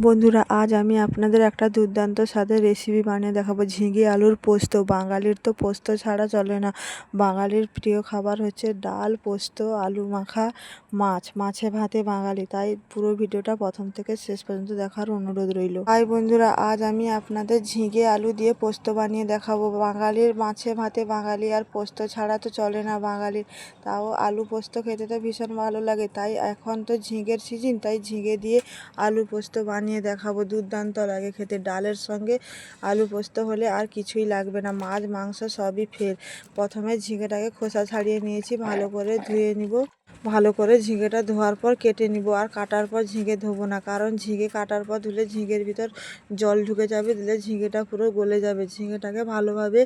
বন্ধুরা, আজ আমি আপনাদের একটা দুর্দান্ত স্বাদের রেসিপি বানিয়ে দেখাবো। ঝিঙে, আলুর পোস্ত। বাঙালির তো পোস্ত ছাড়া চলে না। বাঙালির প্রিয় খাবার হচ্ছে ডাল, পোস্ত, আলু মাখা, মাছ। মাছে ভাতে বাঙালি। তাই পুরো ভিডিওটা প্রথম থেকে শেষ পর্যন্ত দেখার অনুরোধ রইল। তাই বন্ধুরা, আজ আমি আপনাদের ঝিঙে, আলু দিয়ে পোস্ত বানিয়ে দেখাবো। বাঙালির মাছে ভাতে বাঙালি আর পোস্ত ছাড়া তো চলে না বাঙালির। তাও আলু পোস্ত খেতে তো ভীষণ ভালো লাগে। তাই এখন তো ঝিঙের সিজন তাই ঝিঙে দিয়ে আলু পোস্ত বানিয়ে দেখাবো। দুর্দান্ত লাগে খেতে। ডালের সঙ্গে আলু পোস্ত হলে আর কিছুই লাগবে না। মাছ, মাংস সবই ফের প্রথমে ঝিঙেটাকে খোসা ছাড়িয়ে নিয়েছি, ভালো করে ধুয়ে নিব। ভালো করে ঝিঙেটা ধোয়ার পর কেটে নিব। আর কাটার পর ঝিঙে ধোবো না, কারণ ঝিঙে কাটার পর ধুলে ঝিঙের ভিতর জল ঢুকে যাবে, দিলে ঝিঙেটা পুরো গলে যাবে। ঝিঙেটাকে ভালোভাবে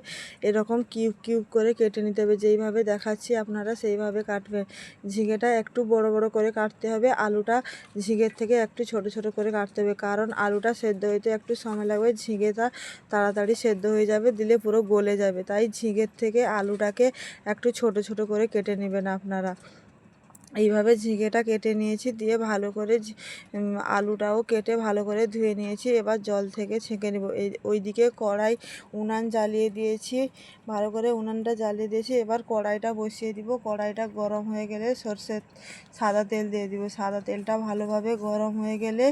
এরকম কিউব কিউব করে কেটে নিতে হবে, যেইভাবে দেখাচ্ছি আপনারা সেইভাবে কাটবেন। ঝিঙেটা একটু বড় বড় করে কাটতে হবে, আলুটা ঝিঙের থেকে একটু ছোট ছোট করে কাটতে হবে, কারণ আলুটা সেদ্ধ হইতে একটু সময় লাগবে, ঝিঙেটা তাড়াতাড়ি সেদ্ধ হয়ে যাবে, দিলে পুরো গলে যাবে। তাই ঝিঙের থেকে আলুটাকে একটু ছোট ছোট করে কেটে নেবেন আপনারা। এইভাবে ঝিঙেটা কেটে নিয়েছি, দিয়ে ভালো করে আলুটাও কেটে ভালো করে ধুয়ে নিয়েছি। এবার জল থেকে ছেঁকে নেব। এই ওইদিকে কড়াই উনান জ্বালিয়ে দিয়েছি, ভালো করে উনানটা জ্বালিয়ে দিয়েছি। এবার কড়াইটা বসিয়ে দিব। কড়াইটা গরম হয়ে গেলে সর্ষের সাদা তেল দিয়ে দিব। সাদা তেলটা ভালোভাবে গরম হয়ে গেলে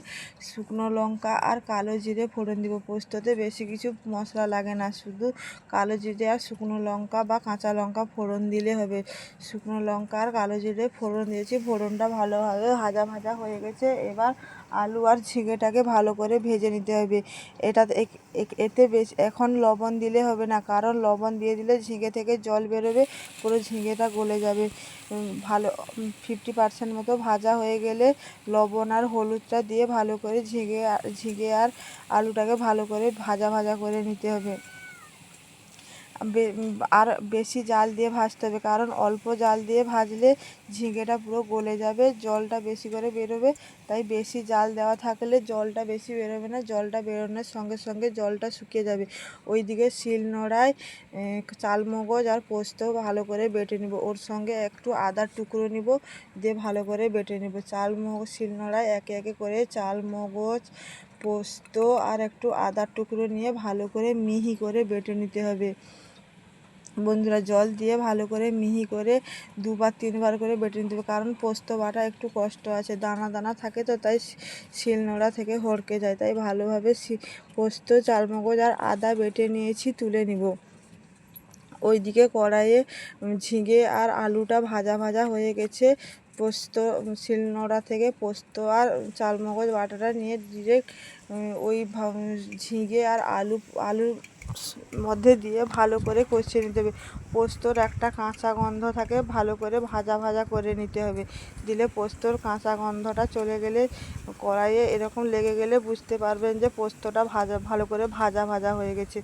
শুকনো লঙ্কা আর কালো জিরে ফোড়ন দিব। পোস্ততে বেশি কিছু মশলা লাগে না, শুধু কালো জিরে আর শুকনো লঙ্কা বা কাঁচা লঙ্কা ফোড়ন দিলে হবে। শুকনো লঙ্কা আর কালো জিরে ফোড়ন দিয়েছি, ফোড়নটা ভালোভাবে ভাজা ভাজা হয়ে গেছে। এবার আলু আর ঝিঙেটাকে ভালো করে ভেজে নিতে হবে। এটা এতে বেশ, এখন লবণ দিলে হবে না, কারণ লবণ দিয়ে দিলে ঝিঙে থেকে জল বেরোবে, পুরো ঝিঙেটা গলে যাবে। ভালো ফিফটি পার্সেন্ট মতো ভাজা হয়ে গেলে লবণ আর হলুদটা দিয়ে ভালো করে ঝিঙে ঝিঙে আর আলুটাকে ভালো করে ভাজা ভাজা করে নিতে হবে। আর বেশি জাল দিয়ে ভাজতে হবে। কারণ অল্প জাল দিয়ে ভাজলে ঝিঙেটা পুরো গলে যাবে, জলটা বেশি করে বেরোবে। তাই বেশি জাল দেওয়া থাকলে জলটা বেশি বেরোবে না, জলটা বেরোনোর সঙ্গে সঙ্গে জলটা শুকিয়ে যাবে। ওইদিকে শিল শিলনোড়ায় চালমগজ আর পোস্ত ভালো করে বেটে নেব। ওর সঙ্গে একটু আদার টুকরো নিব, দিয়ে ভালো করে বেটে নেব। চালমগজ শিলনোড়ায় একে একে করে চালমগজ, পোস্ত আর একটু আদার টুকরো নিয়ে ভালো করে মিহি করে বেটে নিতে হবে। বন্ধুরা জল দিয়ে ভালো করে মিহি করে দুবার, তিনবার করে বেটে নিতে হবে। কারণ পোস্ত বাটা একটু কষ্ট আছে, দানা দানা থাকে তো, তাই শিলনোড়া থেকে হড়কে যায়। তাই ভালোভাবে পোস্ত, চালমগজ আর আদা বেটে নিয়েছি, তুলে নিব। ওইদিকে কড়াইয়ে ঝিঙে আর আলুটা ভাজা ভাজা হয়ে গেছে। পোস্ত, শিলনোড়া থেকে পোস্ত আর চালমগজ বাটাটা নিয়ে ডিরেক্ট ওই ঝিঙে আর আলু, আলুর মধ্যে দিয়ে ভালো করে কষিয়ে নিতে হবে। পোস্তর একটা কাঁচা গন্ধ থাকে, ভালো করে ভাজা ভাজা করে নিতে হবে। দিলে পোস্তর কাঁচা গন্ধটা চলে গেলে কড়াইয়ে এরকম লেগে গেলে বুঝতে পারবেন যে পোস্তটা ভাজা, ভালো করে ভাজা ভাজা হয়ে গেছে।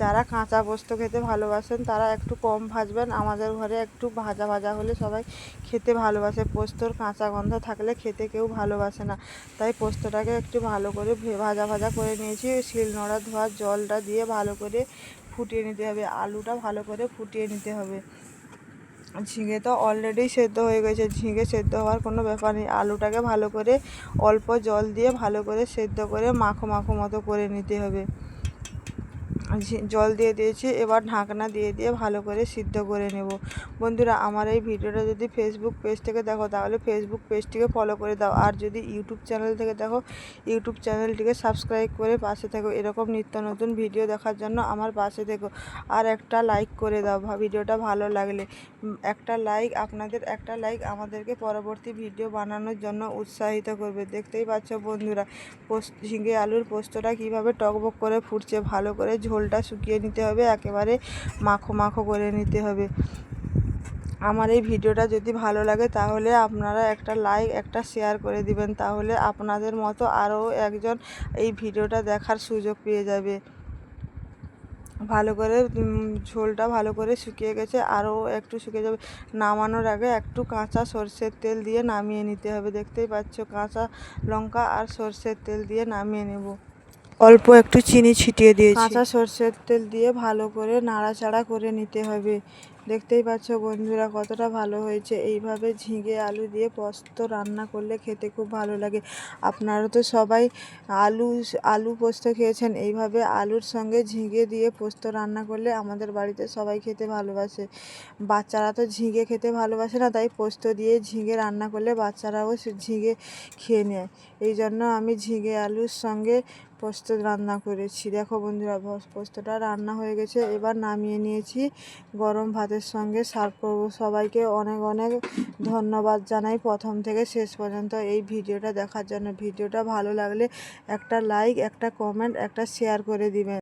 যারা কাঁচা পোস্ত খেতে ভালোবাসেন, তারা একটু কম ভাজবেন। আমাদের ঘরে একটু ভাজা ভাজা হলে সবাই খেতে ভালোবাসে। পোস্তর কাঁচা গন্ধ থাকলে খেতে কেউ ভালোবাসে না। তাই পোস্তটাকে একটু ভালো করে ভাজা ভাজা করে নিয়েছি। শিল নোড়া ধোয়া জলটা দিয়ে ভালো করে ফুটিয়ে নিতে হবে। আলুটা ভালো করে ফুটিয়ে নিতে হবে। ঝিঙে তো অলরেডি সেদ্ধ হয়ে গেছে। ঝিঙে সেদ্ধ হওয়ার কোনো ব্যাপার নেই। আলুটাকে ভালো করে অল্প জল দিয়ে ভালো করে সেদ্ধ করে মাখো মাখো মতো করে নিতে হবে। জল দিয়ে দিয়েছি, এবার ঢাকনা দিয়ে দিয়ে ভালো করে সিদ্ধ করে নেব। বন্ধুরা, আমার এই ভিডিওটা যদি ফেসবুক পেজ থেকে দেখো, তাহলে ফেসবুক পেজটিকে ফলো করে দাও। আর যদি ইউটিউব চ্যানেল থেকে দেখো ইউটিউব চ্যানেলটিকে সাবস্ক্রাইব করে পাশে থেকো। এরকম নিত্য নতুন ভিডিও দেখার জন্য আমার পাশে থেকো। আর একটা লাইক করে দাও ভিডিওটা ভালো লাগলে। একটা লাইক আপনাদের, একটা লাইক আমাদেরকে পরবর্তী ভিডিও বানানোর জন্য উৎসাহিত করবে। দেখতেই পাচ্ছ বন্ধুরা, পোস্ত, ঝিঙে আলুর পোস্তটা কীভাবে টকবক করে ফুটছে, ভালো করে ঝোল ঝোলটা শুকিয়ে নিতে হবে, একেবারে মাখো মাখো করে নিতে হবে। আমার এই ভিডিওটা যদি ভালো লাগে তাহলে আপনারা একটা লাইক, একটা শেয়ার করে দিবেন, তাহলে আপনাদের মতো আরও একজন এই ভিডিওটা দেখার সুযোগ পেয়ে যাবে। ভালো করে ঝোলটা ভালো করে শুকিয়ে গেছে, আরও একটু শুকিয়ে যাবে। নামানোর আগে একটু কাঁচা সর্ষের তেল দিয়ে নামিয়ে নিতে হবে। দেখতেই পাচ্ছ, কাঁচা লঙ্কা আর সর্ষের তেল দিয়ে নামিয়ে নেব। অল্প একটু চিনি ছিটিয়ে দিয়েছি। কাঁচা সর্ষের তেল দিয়ে ভালো করে নাড়াচাড়া করে নিতে হবে। দেখতেই পাচ্ছ বন্ধুরা কতটা ভালো হয়েছে। এইভাবে ঝিঙে, আলু দিয়ে পোস্ত রান্না করলে খেতে খুব ভালো লাগে। আপনারা তো সবাই আলু আলু পোস্ত খেয়েছেন। এইভাবে আলুর সঙ্গে ঝিঙে দিয়ে পোস্ত রান্না করলে আমাদের বাড়িতে সবাই খেতে ভালোবাসে। বাচ্চারা তো ঝিঙে খেতে ভালোবাসে না, তাই পোস্ত দিয়ে ঝিঙে রান্না করলে বাচ্চারাও ঝিঙে খেয়ে নেয়। এই জন্য আমি ঝিঙে, আলুর সঙ্গে পোস্ত রান্না করেছি। দেখো বন্ধুরা পোস্তটা রান্না হয়ে গেছে। এবার নামিয়ে নিয়েছি। গরম ভাতের সঙ্গে সার্ভ করব সবাইকে। অনেক অনেক ধন্যবাদ জানাই প্রথম থেকে শেষ পর্যন্ত এই ভিডিওটা দেখার জন্য। ভিডিওটা ভালো লাগলে একটা লাইক একটা কমেন্ট একটা শেয়ার করে দিবেন।